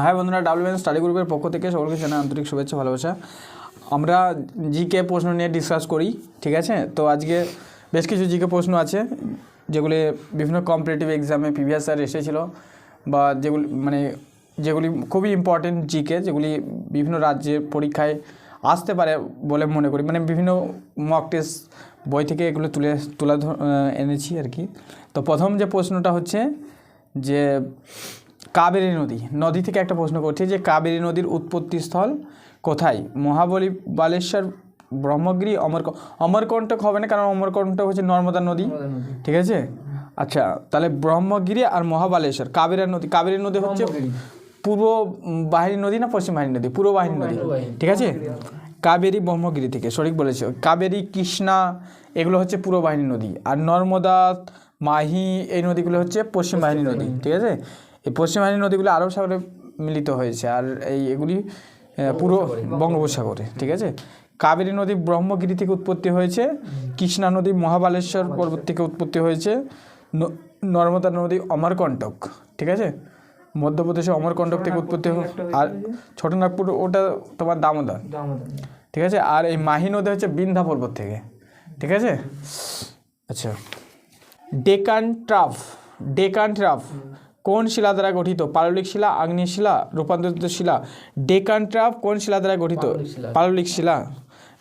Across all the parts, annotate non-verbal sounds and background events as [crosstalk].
হ্যাঁ বন্ধুরা ডাব্লিউএন স্টাডি গ্রুপের পক্ষ থেকে সকলকে জানাই আন্তরিক শুভেচ্ছা, ভালোবাসা। আমরা জিকে প্রশ্ন নিয়ে ডিসকাস করি, ঠিক আছে? তো আজকে বেশ কিছু জিকে প্রশ্ন আছে, যেগুলি বিভিন্ন কম্পিটিটিভ এক্সামে প্রিভিয়াস স্যার এসেছিল বা যেগুলি মানে যেগুলি খুবই ইম্পর্টেন্ট জিকে যেগুলি বিভিন্ন রাজ্যের পরীক্ষায় আসতে পারে বলে মনে করি। মানে বিভিন্ন মক টেস্ট বই থেকে এগুলো তুলে তুলে এনেছি আর কি। তো প্রথম যে প্রশ্নটা হচ্ছে যে কাবেরী নদী। নদী থেকে একটা প্রশ্ন করছি যে কাবেরী নদীর উৎপত্তি স্থল কোথায়? মহাবলী বালেশ্বর ব্রহ্মগিরি অমরক অমরকণ্টক হবে না কারণ অমরকণ্টক হচ্ছে নর্মদা নদী। ঠিক আছে? আচ্ছা তাহলে ব্রহ্মগিরি আর মহাবালেশ্বর কাবেরী নদী কাবেরী নদী হচ্ছে পূর্ব বাহিনী নদী না পশ্চিম বাহিনী নদী? পূর্ব বাহিনী নদী। ঠিক আছে? কাবেরী ব্রহ্মগিরি থেকে সঠিক বলেছ। কাবেরী কৃষ্ণা এগুলো হচ্ছে পূর্ব বাহিনী নদী। আর নর্মদা মাহি এই নদীগুলো হচ্ছে পশ্চিম বাহিনী নদী। ঠিক আছে? এই পশ্চিম বাহিনী নদীগুলো আরব সাগরে মিলিত হয়েছে আর এই এগুলি পুরো বঙ্গোপসাগরে। ঠিক আছে? কাবেরী নদী ব্রহ্মগিরি থেকে উৎপত্তি হয়েছে কৃষ্ণা নদী মহাবালেশ্বর পর্বত থেকে উৎপত্তি হয়েছে নর্মদা নদী অমরকণ্টক ঠিক আছে? মধ্যপ্রদেশে অমরকণ্টক থেকে উৎপত্তি হয় আর ছোটনাগপুর ওটা তোমার দামোদর। ঠিক আছে? আর এই মাহি নদী হচ্ছে বিন্ধ্যা পর্বত থেকে ঠিক আছে? আচ্ছা। ডেকান ট্রাফ ডেকান ট্রাফ কোন শিলা দ্বারা গঠিত? পাললিক শিলা আগ্নেয় শিলা রূপান্তরিত শিলা? ডেকান ট্রাফ কোন শিলা দ্বারা গঠিত? পাললিক শিলা।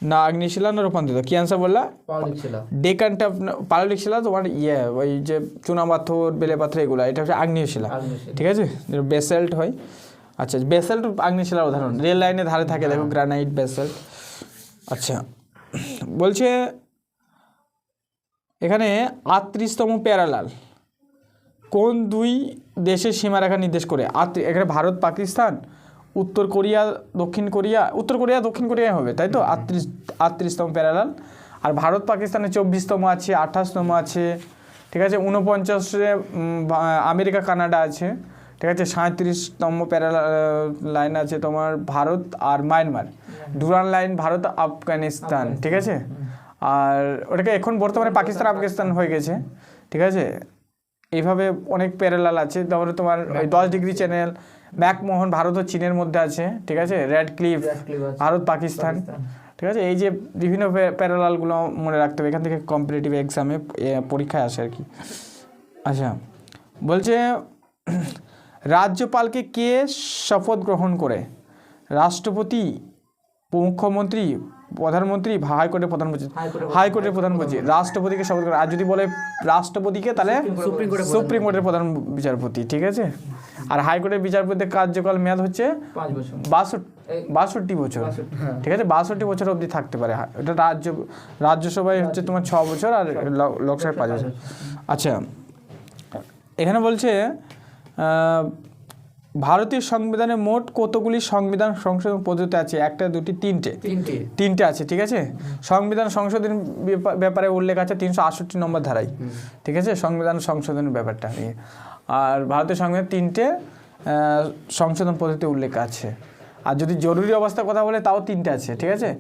না আগ্নেয় শিলা না রূপান্তরিত? কি অ্যান্সার বললা? পাললিক শিলা। ডেকান ট্রাফ পাললিক শিলা তোমার ইয়ে ওই যে চুনা পাথর বেলে পাথর এগুলো এটা হচ্ছে আগ্নেয় শিলা। ঠিক আছে? বেসাল্ট হয়। আচ্ছা বেসাল্ট আগ্নেয় শিলার উদাহরণ। রেল লাইনের ধারে থাকে দেখো গ্রানাইট বেসাল্ট আচ্ছা বলছে এখানে আটত্রিশতম প্যারালাল। কোন দুই দেশের সীমারেখা নির্দেশ করে? আট- এখানে ভারত পাকিস্তান উত্তর কোরিয়া দক্ষিণ কোরিয়া উত্তর কোরিয়া দক্ষিণ কোরিয়া হবে তাই তো? আটত্রিশ আটত্রিশতম প্যারালাল আর ভারত পাকিস্তানে চব্বিশতম আছে আঠাশতম আছে ঠিক আছে? উনপঞ্চাশে আমেরিকা কানাডা আছে ঠিক আছে? সাঁত্রিশতম প্যারালাল লাইন আছে তোমার ভারত আর Myanmar. Durand line Bharat Afghanistan ঠিক আছে? আর ওটাকে এখন বর্তমানে পাকিস্তান আফগানিস্তান হয়ে গেছে ঠিক আছে? এইভাবে অনেক প্যারালাল আছে। তারপরে তোমার ওই দশ ডিগ্রি চ্যানেল ম্যাকমোহন ভারত ও চীনের মধ্যে আছে ঠিক আছে? Red cliff. ভারত পাকিস্তান ঠিক আছে? এই যে বিভিন্ন প্যারালালগুলো মনে রাখতে হবে। এখান থেকে কম্পিটিটিভ এক্সামে পরীক্ষায় আসে আর কি। আচ্ছা বলছে [clears throat] রাজ্যপালকে কে শপথ গ্রহণ করে? রাষ্ট্রপতি মুখ্যমন্ত্রী প্রধানমন্ত্রী হাইকোর্টের প্রধানমন্ত্রী? হাইকোর্টের হাইকোর্টের প্রধানমন্ত্রী রাষ্ট্রপতিকে শপথ করে। আর যদি বলে রাষ্ট্রপতিকে তাহলে সুপ্রিম কোর্টের প্রধান বিচারপতি ঠিক আছে? আর হাইকোর্টের বিচারপতির কার্যকাল মেয়াদ হচ্ছে বাষট্টি বছর। হ্যাঁ। ঠিক আছে? বাষট্টি বছর অবধি থাকতে পারে। হ্যাঁ, এটা রাজ্য রাজ্যসভায় হচ্ছে তোমার ছ বছর আর লোকসভায় পাঁচ বছর। আচ্ছা এখানে বলছে আহ, ভারতীয় সংবিধানে মোট কতগুলি সংবিধান সংশোধন পদ্ধতি আছে? একটা দুটি তিনটে। তিনটে। আছে ঠিক আছে? সংবিধান সংশোধন ব্যাপা- ব্যাপারে উল্লেখ আছে তিনশো আটষট্টি নম্বর ধারায় ঠিক আছে? সংবিধান সংশোধনের ব্যাপারটা নিয়ে। আর ভারতীয় সংবিধান তিনটে সংশোধন পদ্ধতি উল্লেখ আছে। আর যদি জরুরি অবস্থার কথা বলে তাও তিনটে আছে ঠিক আছে?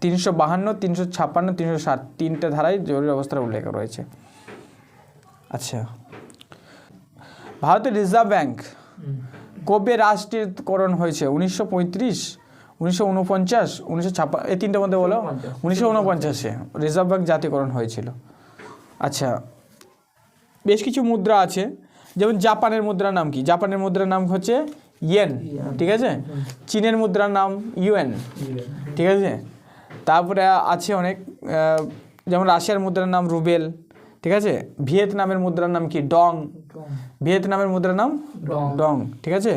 তিনশো বাহান্ন তিনশো ছাপ্পান্ন তিনশো ষাট তিনটে ধারায় জরুরি অবস্থার উল্লেখ রয়েছে। আচ্ছা। ভারতের রিজার্ভ ব্যাংক কবে রাষ্ট্রীয়করণ হয়েছে? উনিশশো পঁয়ত্রিশ উনিশশো উনপঞ্চাশ উনিশশো ছাপ্পান্ন এই তিনটের মধ্যে বলো। উনিশশো উনপঞ্চাশে। রিজার্ভ ব্যাংক জাতীয়করণ হয়েছিল। আচ্ছা বেশ কিছু মুদ্রা আছে। যেমন জাপানের মুদ্রার নাম কি? জাপানের মুদ্রার নাম হচ্ছে ইয়েন ঠিক আছে? চীনের মুদ্রার নাম ইউএন ঠিক আছে? তারপরে আছে অনেক যেমন রাশিয়ার মুদ্রার নাম রুবেল ঠিক আছে? ভিয়েতনামের মুদ্রার নাম কি? ডং। ভিয়েতনামের মুদ্রার নাম? ডং। ঠিক আছে?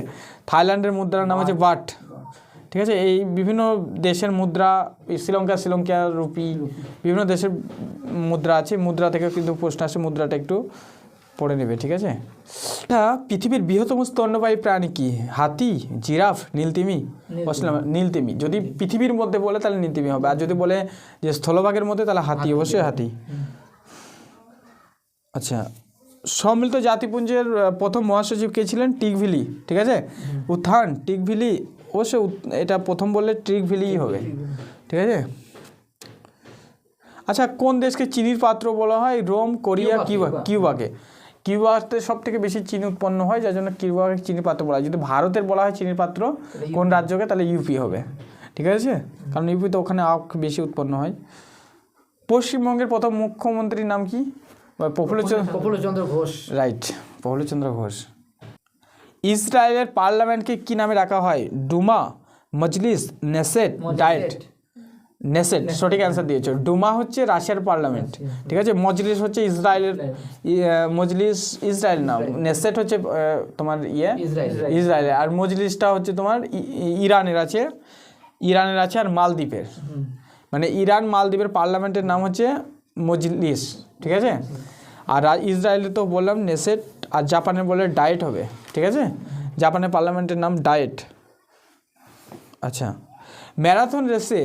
থাইল্যান্ডের মুদ্রার নাম হচ্ছে বাট। ঠিক আছে? এই বিভিন্ন দেশের মুদ্রা শ্রীলঙ্কা শ্রীলঙ্কা রুপি বিভিন্ন দেশের মুদ্রা আছে। মুদ্রা থেকে কিন্তু প্রশ্ন আসে মুদ্রাটা একটু পড়ে নেবে ঠিক আছে? পৃথিবীর বৃহত্তম স্তন্যপায়ী প্রাণী কি? হাতি জিরাফ নীলতিমি? বলছিলাম নীলতিমি। যদি পৃথিবীর মধ্যে বলে তাহলে নীলতিমি হবে। আর যদি বলে যে স্থলভাগের মধ্যে তাহলে হাতি অবশ্যই হাতি। আচ্ছা সম্মিলিত জাতিপুঞ্জের প্রথম মহাসচিব কে ছিলেন? টিকভিলি ঠিক আছে? উত্থান টিকভিলি অবশ্যই উত- এটা প্রথম বললে টিকভিলিই হবে ঠিক আছে? আচ্ছা কোন দেশকে চিনির পাত্র বলা হয়? Rome Korea Cuba. কিউবাকে। কিউবাতে সব থেকে বেশি চিনি উৎপন্ন হয় যার জন্য কিউবাকে চিনির পাত্র বলা হয়। যদি ভারতের বলা হয় চিনির পাত্র কোন রাজ্যকে? তাহলে ইউপি হবে ঠিক আছে? কারণ ইউপিতে ওখানে আখ বেশি উৎপন্ন হয়। পশ্চিমবঙ্গের প্রথম মুখ্যমন্ত্রীর নাম কি? প্রফুল্লচন্দ্র প্রফুল্লচন্দ্র ঘোষ রাইট প্রফুল্লচন্দ্র ঘোষ ইসরায়েলের পার্লামেন্টকে কি নামে রাখা হয়? Duma Majlis Knesset Diet. Knesset সঠিক অ্যান্সার দিয়েছ। ডুমা হচ্ছে রাশিয়ার পার্লামেন্ট ঠিক আছে? মজলিস হচ্ছে ইসরায়েলের মজলিস ইসরায়েল না নেসেট হচ্ছে তোমার ইয়ে? ইসরায়েলের। আর মজলিসটা হচ্ছে তোমার ইরানের আছে। ইরানের আছে আর মালদ্বীপের। মানে ইরান মালদ্বীপের পার্লামেন্টের নাম হচ্ছে মজলিস ঠিক আছে? আর ইসরায়েলে তো বললাম নেসেট আর জাপানে বলে ডায়েট হবে ঠিক আছে? জাপানের পার্লামেন্টের নাম ডায়েট। আচ্ছা ম্যারাথন রেসে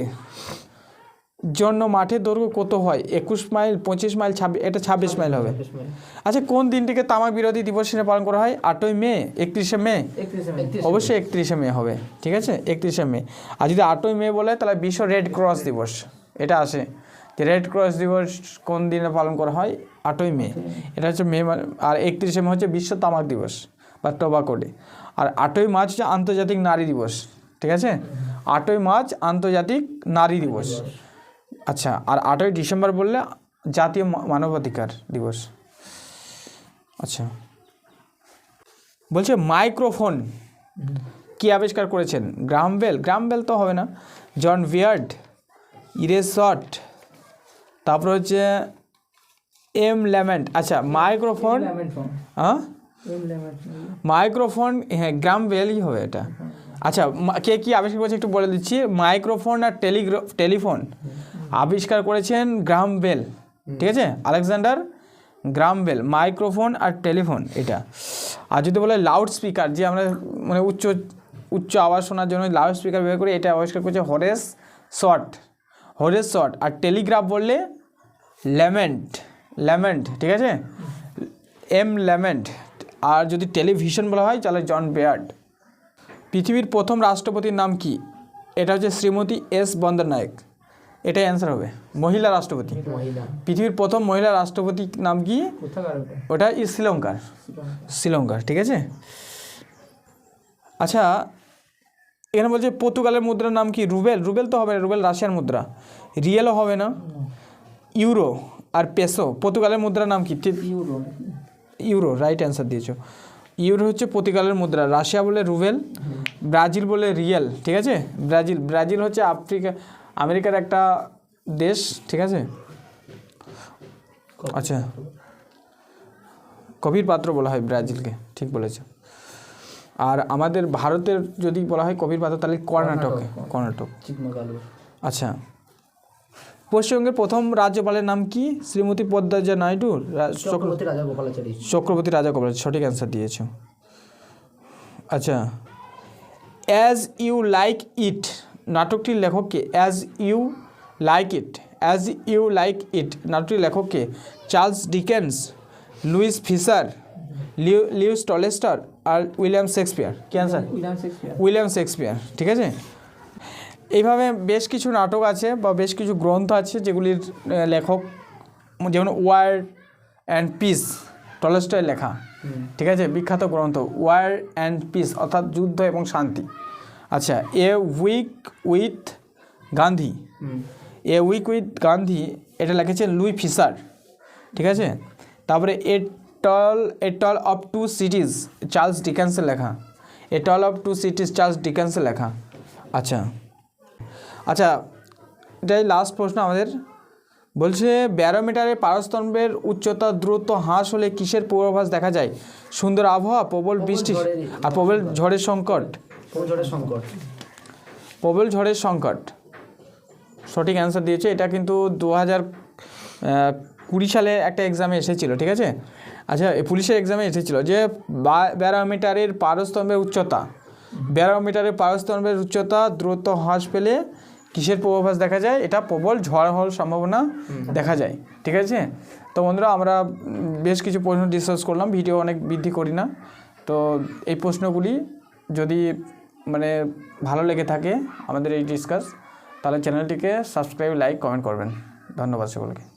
জন্য মাঠের দৈর্ঘ্য কত হয়? একুশ মাইল পঁচিশ মাইল ছাব্বিশ এটা ছাব্বিশ মাইল হবে। আচ্ছা কোন দিনটিকে তামাক বিরোধী দিবস হিসেবে পালন করা হয়? আটই মে। একত্রিশে মে। অবশ্যই একত্রিশে মে হবে ঠিক আছে? একত্রিশে মে। আর যদি আটই মে বলে তাহলে বিশ্ব রেড ক্রস দিবস এটা আসে। রেড ক্রস দিবস কোন দিনে পালন করা হয়? আটই মে। এটা হচ্ছে মে মানে- আর একত্রিশে মে হচ্ছে বিশ্ব তামাক দিবস বা টোবাকো ডে আর আটই মার্চ হচ্ছে আন্তর্জাতিক নারী দিবস, ঠিক আছে? আটই মার্চ আন্তর্জাতিক নারী দিবস। আচ্ছা আর আটই ডিসেম্বর বললে জাতীয় মানবাধিকার দিবস। আচ্ছা। বলছে মাইক্রোফোন কি আবিষ্কার করেছেন? গ্রাম বেল গ্রাম বেল তো হবে না। জন ভিয়ার্ড, ইরেসট তারপর হচ্ছে এম ল্যামেন্ট আচ্ছা মাইক্রোফোন হ্যাঁ? মাইক্রোফোন হ্যাঁ গ্রাম বেলই হবে এটা। আচ্ছা কে কি আবিষ্কার করেছে একটু বলে দিচ্ছি। মাইক্রোফোন আর টেলিগ্রা টেলিফোন আবিষ্কার করেছেন গ্রাম বেল ঠিক আছে? আলেকজান্ডার গ্রাম বেল মাইক্রোফোন আর টেলিফোন এটা। আর যদি বলে লাউড স্পিকার যে আমরা মানে উচ্চ উচ্চ আওয়াজ শোনার জন্য লাউড স্পিকার ব্যবহার করি এটা আবিষ্কার করেছে হরেস শট হরেস শট আর টেলিগ্রাফ বললে ল্যামেন্ট ল্যামেন্ট ঠিক আছে? এম ল্যামেন্ট আর যদি টেলিভিশন বলা হয় তাহলে জন বেয়ার্ড। পৃথিবীর প্রথম রাষ্ট্রপতির নাম কি? এটা হচ্ছে শ্রীমতী এস বন্দরনায়ক এটাই অ্যান্সার হবে। মহিলা রাষ্ট্রপতি। পৃথিবীর প্রথম মহিলা রাষ্ট্রপতির নাম কি? ওটা? ওটা ই শ্রীলঙ্কার শ্রীলঙ্কার ঠিক আছে? আচ্ছা এখানে বলছে পর্তুগালের মুদ্রার নাম কি? রুবেল। রুবেল তো হবে না রুবেল রাশিয়ার মুদ্রা। রিয়েলও হবে না। ইউরো আর পেসো পর্তুগালের মুদ্রার নাম কি? ঠিক ইউরো। ইউরো রাইট অ্যান্সার দিয়েছ। ইউরো হচ্ছে পর্তুগালের মুদ্রা রাশিয়া বলে রুবেল ব্রাজিল বলে রিয়েল ঠিক আছে? ব্রাজিল ব্রাজিল হচ্ছে আফ্রিকা আমেরিকার একটা দেশ ঠিক আছে? আচ্ছা। কবির পাত্র বলা হয় ব্রাজিলকে ঠিক বলেছে। আর আমাদের ভারতের যদি বলা হয় কবির পাত্র তাহলে কর্ণাটকে কর্ণাটক আচ্ছা। পশ্চিমবঙ্গের প্রথম রাজ্যপালের নাম কি? শ্রীমতী পদ্মাজা নাইডু? চক্রবর্তী রাজা গোপালাচারী। চক্রবর্তী রাজা কবর সঠিক অ্যান্সার দিয়েছ। আচ্ছা। অ্যাজ ইউ লাইক ইট নাটকটির লেখককে as you like it as you like it নাটকটির লেখককে Charles Dickens Louis Fischer Leo Leo Tolstoy আর উইলিয়াম শেক্সপিয়ার। কি answer William Shakespeare. William Shakespeare. ঠিক আছে? এইভাবে বেশ কিছু নাটক আছে বা বেশ কিছু গ্রন্থ আছে যেগুলির লেখক যেমন ওয়ার অ্যান্ড পিস টলস্টয়ের লেখা ঠিক আছে? বিখ্যাত গ্রন্থ ওয়ার অ্যান্ড পিস অর্থাৎ যুদ্ধ এবং শান্তি। আচ্ছা a week with Gandhi. A week with Gandhi এটা লিখেছেন লুই ফিসার ঠিক আছে? তারপরে a tale a tale of two cities Charles ডিকেন্সের লেখা। A tale of two cities Charles ডিকেন্সের লেখা। আচ্ছা আচ্ছা এটাই লাস্ট প্রশ্ন আমাদের। বলছে ব্যারোমিটারের পারস্তম্ভের উচ্চতা দ্রুত হ্রাস হলে কিসের পূর্বাভাস দেখা যায়? সুন্দর আবহাওয়া প্রবল বৃষ্টি আর প্রবল ঝড়ের সংকট। সৌজরের সংকট। প্রবল ঝড়ের সংকট। সঠিক অ্যান্সার দিয়েছে। এটা কিন্তু দু হাজার কুড়ি সালে একটা এক্সামে এসেছিল ঠিক আছে? আচ্ছা পুলিশের এক্সামে এসেছিল যে ব্যারোমিটারের পারস্তম্ভের উচ্চতা। ব্যারোমিটারের পারস্তম্ভের উচ্চতা দ্রুত হ্রাস পেলে কিসের পূর্বাভাস দেখা যায়? এটা প্রবল ঝড় হওয়ার সম্ভাবনা দেখা যায়। ঠিক আছে? তো বন্ধুরা আমরা বেশ কিছু প্রশ্ন ডিসকাস করলাম। ভিডিও অনেক বৃদ্ধি করি না। তো এই প্রশ্নগুলি যদি মানে ভালো লেগে থাকে আমাদের এই ডিসকাস তাহলে চ্যানেলটিকে সাবস্ক্রাইব লাইক কমেন্ট করবেন। ধন্যবাদ সকলকে।